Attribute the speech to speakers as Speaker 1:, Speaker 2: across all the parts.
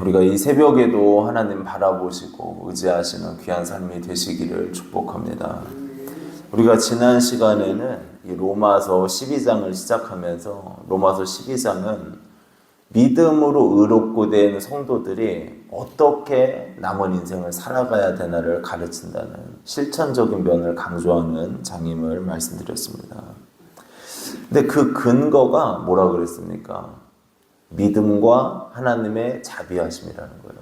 Speaker 1: 우리가 이 새벽에도 하나님 바라보시고 의지하시는 귀한 삶이 되시기를 축복합니다. 우리가 지난 시간에는 이 로마서 12장을 시작하면서 로마서 12장은 믿음으로 의롭고 된 성도들이 어떻게 남은 인생을 살아가야 되나를 가르친다는 실천적인 면을 강조하는 장임을 말씀드렸습니다. 근데 그 근거가 뭐라 그랬습니까? 믿음과 하나님의 자비하심이라는 거예요.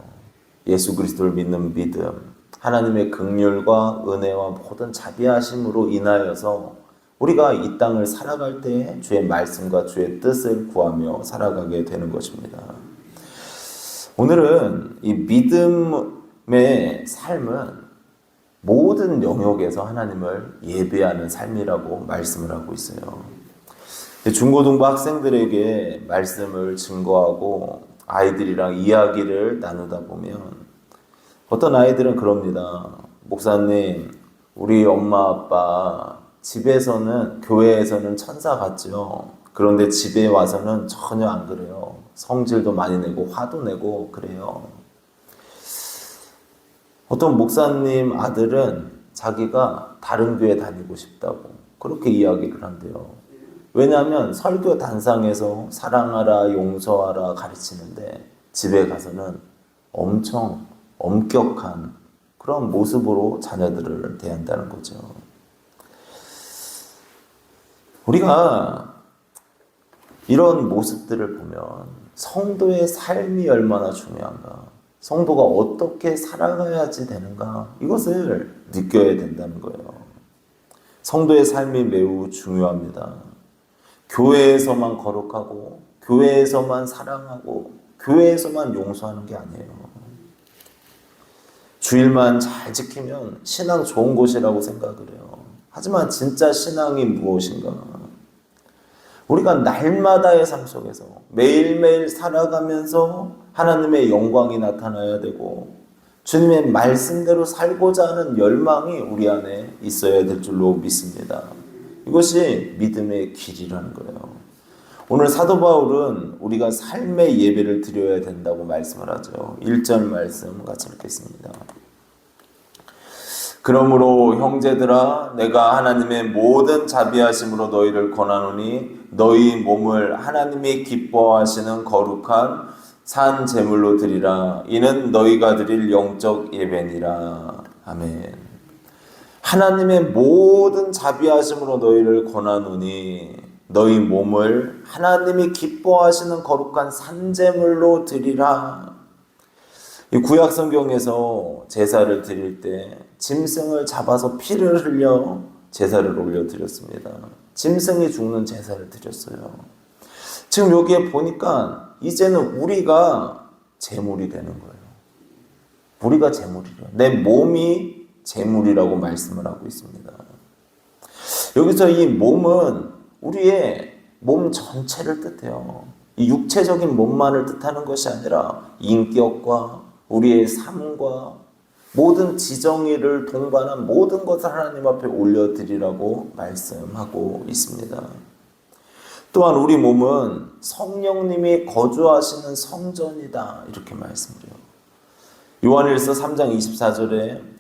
Speaker 1: 예수 그리스도를 믿는 믿음, 하나님의 긍휼과 은혜와 모든 자비하심으로 인하여서 우리가 이 땅을 살아갈 때 주의 말씀과 주의 뜻을 구하며 살아가게 되는 것입니다. 오늘은 이 믿음의 삶은 모든 영역에서 하나님을 예배하는 삶이라고 말씀을 하고 있어요. 중고등부 학생들에게 말씀을 증거하고 아이들이랑 이야기를 나누다 보면 어떤 아이들은 그럽니다. 목사님, 우리 엄마 아빠 집에서는 교회에서는 천사 같죠. 그런데 집에 와서는 전혀 안 그래요. 성질도 많이 내고 화도 내고 그래요. 어떤 목사님 아들은 자기가 다른 교회 다니고 싶다고 그렇게 이야기를 한대요. 왜냐하면 설교 단상에서 사랑하라, 용서하라 가르치는데 집에 가서는 엄청 엄격한 그런 모습으로 자녀들을 대한다는 거죠. 우리가 이런 모습들을 보면 성도의 삶이 얼마나 중요한가, 성도가 어떻게 살아가야지 되는가, 이것을 느껴야 된다는 거예요. 성도의 삶이 매우 중요합니다. 교회에서만 거룩하고, 교회에서만 사랑하고, 교회에서만 용서하는 게 아니에요. 주일만 잘 지키면 신앙 좋은 곳이라고 생각을 해요. 하지만 진짜 신앙이 무엇인가? 우리가 날마다의 삶 속에서 매일매일 살아가면서 하나님의 영광이 나타나야 되고 주님의 말씀대로 살고자 하는 열망이 우리 안에 있어야 될 줄로 믿습니다. 이것이 믿음의 길이라는 거예요. 오늘 사도 바울은 우리가 삶의 예배를 드려야 된다고 말씀을 하죠. 1절 말씀 같이 읽겠습니다. 그러므로 형제들아 내가 하나님의 모든 자비하심으로 너희를 권하노니 너희 몸을 하나님이 기뻐하시는 거룩한 산 제물로 드리라 이는 너희가 드릴 영적 예배니라 아멘 하나님의 모든 자비하심으로 너희를 권하노니 너희 몸을 하나님이 기뻐하시는 거룩한 산제물로 드리라 이 구약 성경에서 제사를 드릴 때 짐승을 잡아서 피를 흘려 제사를 올려 드렸습니다. 짐승이 죽는 제사를 드렸어요. 지금 여기에 보니까 이제는 우리가 제물이 되는 거예요. 우리가 제물이래요. 내 몸이 제물이라고 말씀을 하고 있습니다. 여기서 이 몸은 우리의 몸 전체를 뜻해요. 이 육체적인 몸만을 뜻하는 것이 아니라 인격과 우리의 삶과 모든 지정의를 동반한 모든 것을 하나님 앞에 올려드리라고 말씀하고 있습니다. 또한 우리 몸은 성령님이 거주하시는 성전이다 이렇게 말씀해요. 요한일서 3장 24절에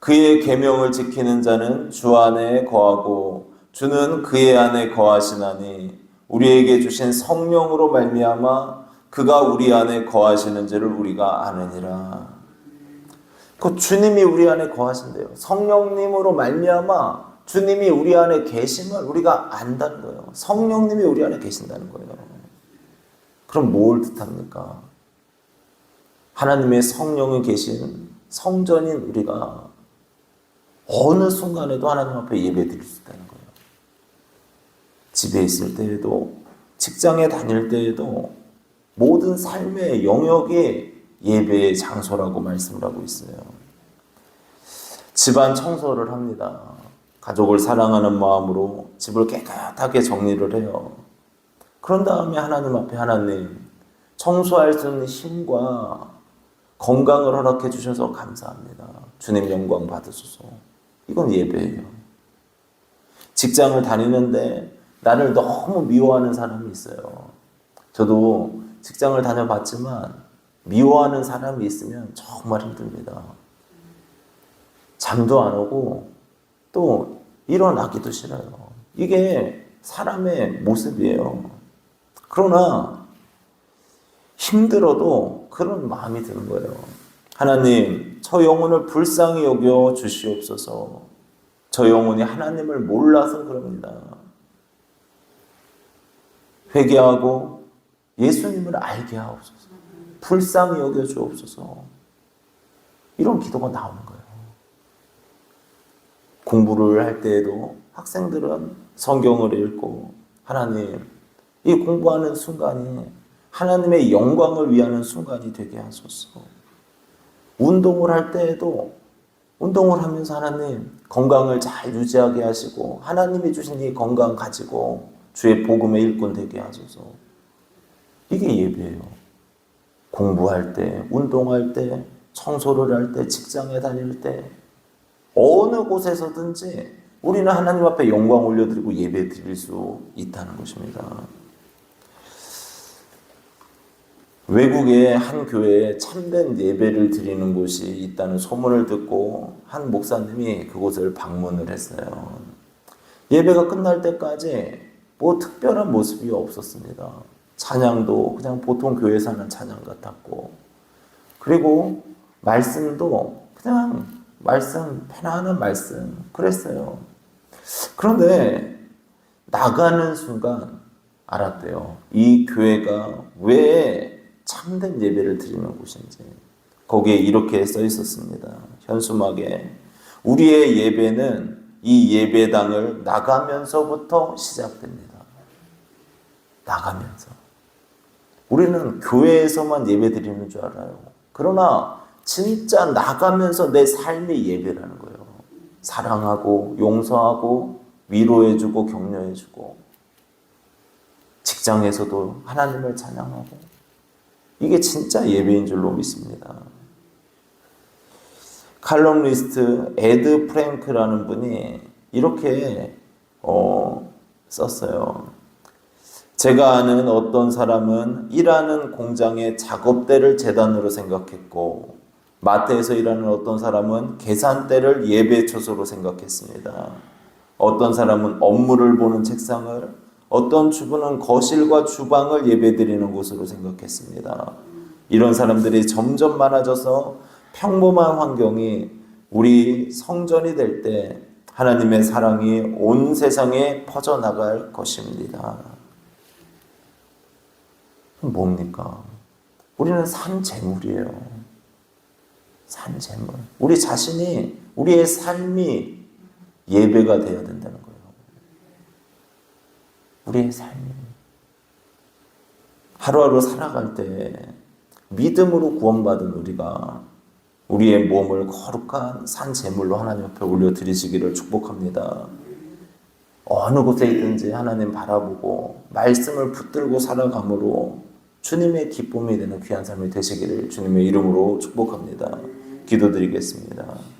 Speaker 1: 그의 계명을 지키는 자는 주 안에 거하고 주는 그의 안에 거하시나니 우리에게 주신 성령으로 말미암아 그가 우리 안에 거하시는지를 우리가 아느니라. 그 주님이 우리 안에 거하신대요. 성령님으로 말미암아 주님이 우리 안에 계심을 우리가 안다는 거예요. 성령님이 우리 안에 계신다는 거예요. 그럼 뭘 뜻합니까? 하나님의 성령이 계신 성전인 우리가 어느 순간에도 하나님 앞에 예배 드릴 수 있다는 거예요. 집에 있을 때에도, 직장에 다닐 때에도, 모든 삶의 영역이 예배의 장소라고 말씀을 하고 있어요. 집안 청소를 합니다. 가족을 사랑하는 마음으로 집을 깨끗하게 정리를 해요. 그런 다음에 하나님 앞에 하나님 청소할 수 있는 힘과 건강을 허락해 주셔서 감사합니다. 주님 영광 받으소서. 이건 예배예요. 직장을 다니는데 나를 너무 미워하는 사람이 있어요. 저도 직장을 다녀봤지만 미워하는 사람이 있으면 정말 힘듭니다. 잠도 안 오고 또 일어나기도 싫어요. 이게 사람의 모습이에요. 그러나 힘들어도 그런 마음이 드는 거예요. 하나님, 저 영혼을 불쌍히 여겨 주시옵소서. 저 영혼이 하나님을 몰라서 그럽니다. 회개하고 예수님을 알게 하옵소서. 불쌍히 여겨 주옵소서. 이런 기도가 나오는 거예요. 공부를 할 때에도 학생들은 성경을 읽고 하나님, 이 공부하는 순간이 하나님의 영광을 위하는 순간이 되게 하소서. 운동을 할 때에도 운동을 하면서 하나님 건강을 잘 유지하게 하시고 하나님이 주신 이 건강 가지고 주의 복음의 일꾼 되게 하소서. 이게 예배예요. 공부할 때, 운동할 때, 청소를 할 때, 직장에 다닐 때 어느 곳에서든지 우리는 하나님 앞에 영광 올려드리고 예배 드릴 수 있다는 것입니다. 외국의 한 교회에 참된 예배를 드리는 곳이 있다는 소문을 듣고 한 목사님이 그곳을 방문을 했어요. 예배가 끝날 때까지 뭐 특별한 모습이 없었습니다. 찬양도 그냥 보통 교회에서 하는 찬양 같았고, 그리고 말씀도 그냥 말씀, 편안한 말씀, 그랬어요. 그런데 나가는 순간 알았대요. 이 교회가 왜 참된 예배를 드리는 곳인지. 거기에 이렇게 써 있었습니다. 현수막에. 우리의 예배는 이 예배당을 나가면서부터 시작됩니다. 나가면서. 우리는 교회에서만 예배 드리는 줄 알아요. 그러나 진짜 나가면서 내 삶의 예배라는 거예요. 사랑하고 용서하고 위로해주고 격려해주고 직장에서도 하나님을 찬양하고 이게 진짜 예배인 줄로 믿습니다. 칼럼리스트 에드 프랭크라는 분이 이렇게 어, 썼어요. 제가 아는 어떤 사람은 일하는 공장의 작업대를 재단으로 생각했고 마트에서 일하는 어떤 사람은 계산대를 예배 처소로 생각했습니다. 어떤 사람은 업무를 보는 책상을 어떤 주부는 거실과 주방을 예배드리는 곳으로 생각했습니다. 이런 사람들이 점점 많아져서 평범한 환경이 우리 성전이 될 때 하나님의 사랑이 온 세상에 퍼져나갈 것입니다. 뭡니까? 우리는 산 재물이에요. 산 재물. 우리 자신이, 우리의 삶이 예배가 되어야 된다는 거예요. 우리의 삶이. 하루하루 살아갈 때 믿음으로 구원받은 우리가 우리의 몸을 거룩한 산 제물로 하나님 앞에 올려 드리시기를 축복합니다. 어느 곳에 있든지 하나님 바라보고 말씀을 붙들고 살아감으로 주님의 기쁨이 되는 귀한 삶이 되시기를 주님의 이름으로 축복합니다. 기도드리겠습니다.